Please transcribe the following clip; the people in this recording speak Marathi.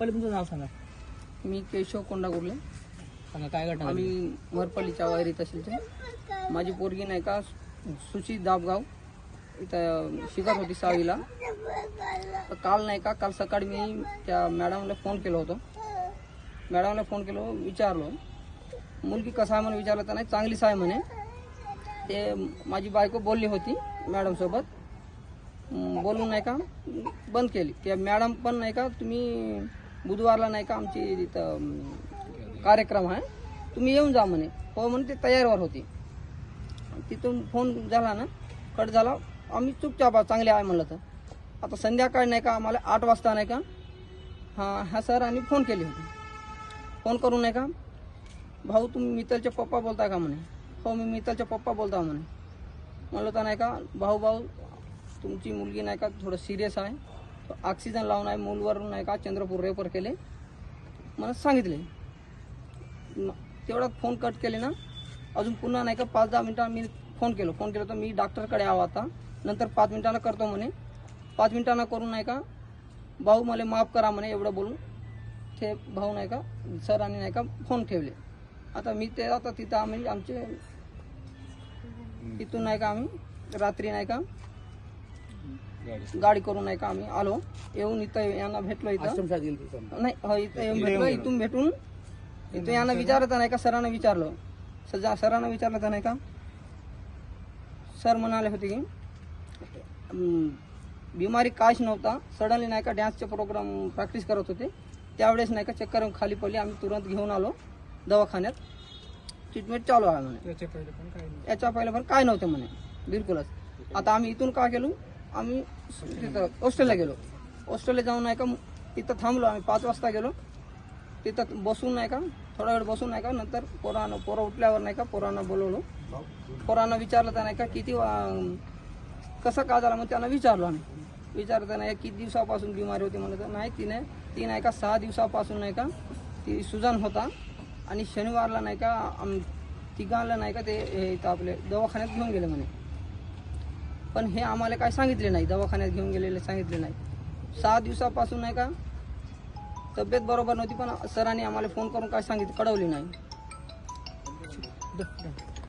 पहिले तुमचं नाव सांगा. मी केशव कोंडा गुरले. सांगा काय घटना? आम्ही मरपल्लीच्या वायरी तहसीलचे माझी पोरगी नाही का सुची दाबगाव. इथं शिकत होती सहावीला तर काल नाही का काल सकाळी मी त्या मॅडमला फोन केलं होतं. मॅडमला फोन केलो विचारलो. मुलगी कसा आहे म्हणून विचारलं तर नाही चांगलीच आहे म्हणे. ते माझी बायको बोलली होती मॅडमसोबत. अं, बोलून नाही का बंद केली. ते मॅडम पण नाही का तुम्ही बुधवारला नाही का आमची तिथं कार्यक्रम आहे. तुम्ही येऊन जा म्हणे. हो म्हणे ते तयारीवर होती. तिथून फोन झाला ना कट झाला. आम्ही चुपचाप चांगले आहे म्हणलं तर. आता संध्याकाळी नाही का आम्हाला आठ वाजता नाही का हां ह्या आम्ही फोन केली होती. फोन करून नाही का भाऊ तुम्ही मित्तलचे पप्पा बोलताय का म्हणे? हो मी मित्तलचे पप्पा बोलता म्हणे. म्हणलं तर नाही का भाऊ भाऊ तुमची मुलगी नाही का थोडं सिरियस आहे. ऑक्सिजन लावून आहे मूलवरून नाही का? चंद्रपूर रेफर केले. मला सांगितले. तेवढा फोन कट केले ना. अजून पुन्हा नाही का पाच दहा मिनिटां मी फोन केलो. फोन केला तर मी डॉक्टरकडे आहो आता. नंतर पाच मिनिटांना करतो म्हणे. पाच मिनिटांना करून नाही का भाऊ मला माफ करा म्हणे एवढं बोलून. ते भाऊ नाही का सरांनी नाही का फोन ठेवले. आता मी ते आता तिथं आम्ही आमचे तिथून नाही का आम्ही रात्री नाही का गाडी करून नाही का आम्ही? आलो. येऊन इथं यांना भेटलो इथं. नाही हो इथं येऊन भेटलो इथून भेटून. इथं यांना विचारत नाही का सरांना विचारलं. सजा सरांना विचारलं तर नाही का? सर म्हणाले होते की बिमारी काहीच नव्हता. सडनली नाही का डॅन्सचे प्रोग्राम प्रॅक्टिस करत होते. त्यावेळेस नाही का चक्कर खाली पडली. आम्ही तुरंत घेऊन आलो दवाखान्यात. ट्रीटमेंट चालू आहे म्हणे. याच्या पहिले पण काय नव्हते म्हणे. बिलकुलच. आता आम्ही इथून का गेलो? आम्ही तिथं हॉस्टेलला गेलो. हॉस्टेलला जाऊन नाही का तिथं थांबलो आम्ही. पाच वाजता गेलो. तिथं बसून नाही का थोडा वेळ बसून नाही का नंतर पोरानं पोरं उठल्यावर नाही का पोरांना बोलवलो. पोरांना विचारलं तर नाही का किती वा- कसं का झालं? मग त्यांना विचारलो आम्ही. विचारलं नाही किती दिवसापासून बिमारी होती? म्हणलं तर नाही तिने ती नाही का सहा दिवसापासून नाही का ती सुजान होता. आणि शनिवारला नाही का आम तिघांना नाही का ते हे इथं आपले दवाखान्यात घेऊन गेले म्हणे. पण हे आम्हाला काय सांगितले नाही. दवाखान्यात घेऊन गेलेले सांगितले नाही. सहा दिवसापासून नाही का तब्येत बरोबर नव्हती पण सरांनी आम्हाला फोन करून काय सांगितलं कळवली नाही.